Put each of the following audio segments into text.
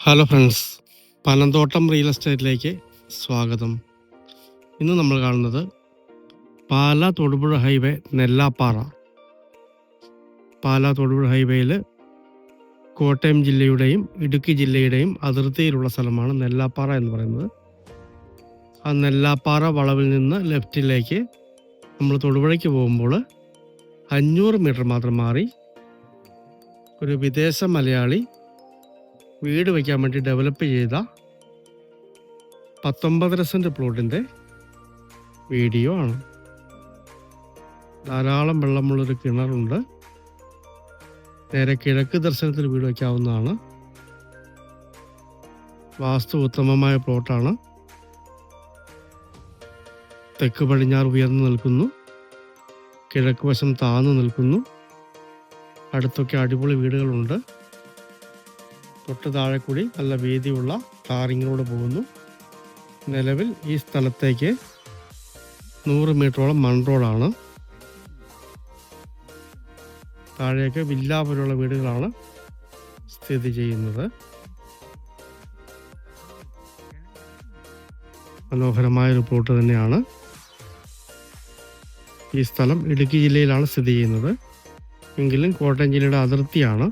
Hello friends Panamthottam real എസ്റ്റേറ്റിലേക്ക് സ്വാഗതം. ഇന്ന് നമ്മൾ കാണുന്നത് പാല തൊടുപുഴ ഹൈവേ നെല്ലാപ്പാറ. പാല തൊടുപുഴ ഹൈവേയിൽ കോട്ടയം ജില്ലയുടെയും ഇടുക്കി ജില്ലയുടെയും അതിർത്തിയിലുള്ള സ്ഥലമാണ് നെല്ലാപ്പാറ എന്ന് പറയുന്നത്. ആ നെല്ലാപ്പാറ വളവിൽ നിന്ന് ലെഫ്റ്റിലേക്ക് നമ്മൾ തൊടുപുഴയ്ക്ക് പോകുമ്പോൾ അഞ്ഞൂറ് മീറ്റർ മാത്രം മാറി ഒരു വിദേശ മലയാളി വീട് വയ്ക്കാൻ വേണ്ടി ഡെവലപ്പ് ചെയ്ത പത്തൊമ്പതര സെന്റ് പ്ലോട്ടിന്റെ വീഡിയോ ആണ്. ധാരാളം വെള്ളമുള്ളൊരു കിണറുണ്ട്. നേരെ കിഴക്ക് ദർശനത്തിൽ വീട് വയ്ക്കാവുന്നതാണ്. വാസ്തു ഉത്തമമായ പ്ലോട്ടാണ് തെക്ക് പടിഞ്ഞാറ് ഉയർന്നു നിൽക്കുന്നു. കിഴക്ക് വശം താന്നു നിൽക്കുന്നു. അടുത്തൊക്കെ അടിപൊളി വീടുകളുണ്ട്. തൊട്ട് താഴെ കൂടി നല്ല വീതിയുള്ള ടാറിങ്ങിലൂടെ പോകുന്നു. നിലവിൽ ഈ സ്ഥലത്തേക്ക് നൂറ് മീറ്ററോളം മൺ റോഡാണ്. താഴേക്ക് വില്ല വീടുകളാണ് സ്ഥിതി ചെയ്യുന്നത്. മനോഹരമായ ഒരു തന്നെയാണ് ഈ സ്ഥലം ഇടുക്കി ജില്ലയിലാണ് സ്ഥിതി ചെയ്യുന്നത്. എങ്കിലും കോട്ടയം ജില്ലയുടെ അതിർത്തിയാണ്.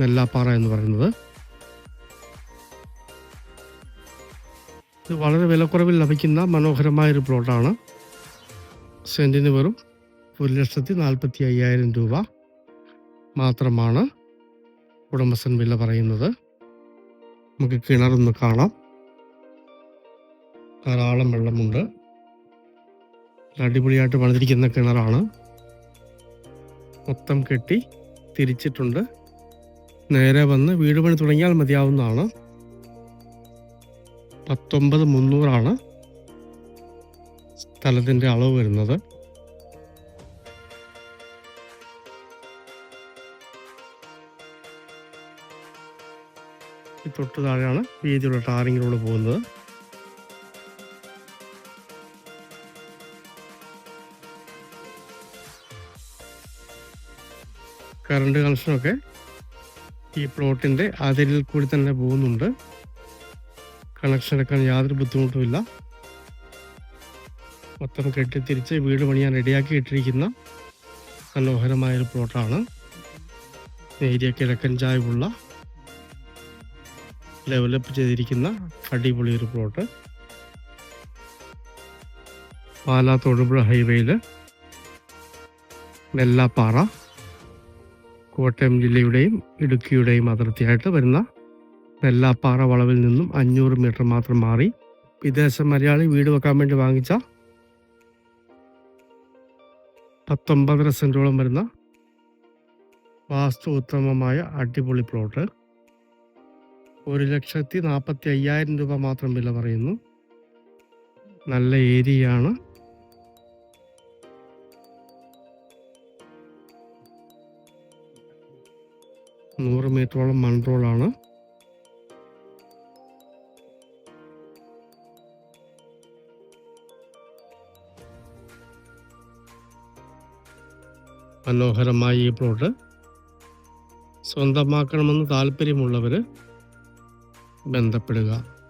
നെല്ലാപ്പാറ എന്ന് പറയുന്നത്. ഇത് വളരെ വിലക്കുറവിൽ ലഭിക്കുന്ന മനോഹരമായ ഒരു പ്ലോട്ടാണ്. സെന്റിന് വെറും ഒരു ലക്ഷത്തി നാൽപ്പത്തി അയ്യായിരം രൂപ മാത്രമാണ് ഉടമസ്ഥൻ വില പറയുന്നത്. നമുക്ക് കിണറൊന്ന് കാണാം. ധാരാളം വെള്ളമുണ്ട്. അടിപൊളിയായിട്ട് പണിതിരിക്കുന്ന കിണറാണ്. മൊത്തം കെട്ടി തിരിച്ചിട്ടുണ്ട്. നേരെ വന്ന് വീട് പണി തുടങ്ങിയാൽ മതിയാവുന്നതാണ്. പത്തൊമ്പത് മുന്നൂറാണ് സ്ഥലത്തിന്റെ അളവ് വരുന്നത്. തൊട്ട് താഴെയാണ് വീതിയുള്ള ടാറിങ്ങിലൂടെ പോകുന്നത്. കറണ്ട് കണക്ഷനൊക്കെ ഈ പ്ലോട്ടിന്റെ അതിരിൽ കൂടി തന്നെ പോകുന്നുണ്ട്. കണക്ഷൻ എടുക്കാൻ യാതൊരു ബുദ്ധിമുട്ടുമില്ല മൊത്തം കെട്ടിത്തിരിച്ച് വീട് പണിയാൻ റെഡിയാക്കി ഇട്ടിരിക്കുന്ന മനോഹരമായൊരു പ്ലോട്ടാണ്. ഏരിയ കിഴക്കൻ ചായവുള്ള ഡെവലപ്പ് ചെയ്തിരിക്കുന്ന അടിപൊളി ഒരു പ്ലോട്ട് പാലാ തൊടുപുഴ ഹൈവേയിൽ നെല്ലാപ്പാറ. കോട്ടയം ജില്ലയുടെയും ഇടുക്കിയുടെയും അതിർത്തിയായിട്ട് വരുന്ന നെല്ലാപ്പാറ വളവിൽ നിന്നും അഞ്ഞൂറ് മീറ്റർ മാത്രം മാറി വിദേശ മലയാളി വീട് വെക്കാൻ വേണ്ടി വാങ്ങിച്ച പത്തൊമ്പതര സെന്റോളം വരുന്ന വാസ്തു ഉത്തമമായ അടിപൊളി പ്ലോട്ട് ഒരു ലക്ഷത്തി നാൽപ്പത്തി അയ്യായിരം രൂപ മാത്രം വില പറയുന്നു. നല്ല ഏരിയയാണ്. നൂറ് മീറ്ററോളം മൺറോളാണ് മനോഹരമായ ഈ പ്ലോട്ട്. സ്വന്തമാക്കണമെന്ന് താല്പര്യമുള്ളവർ ബന്ധപ്പെടുക.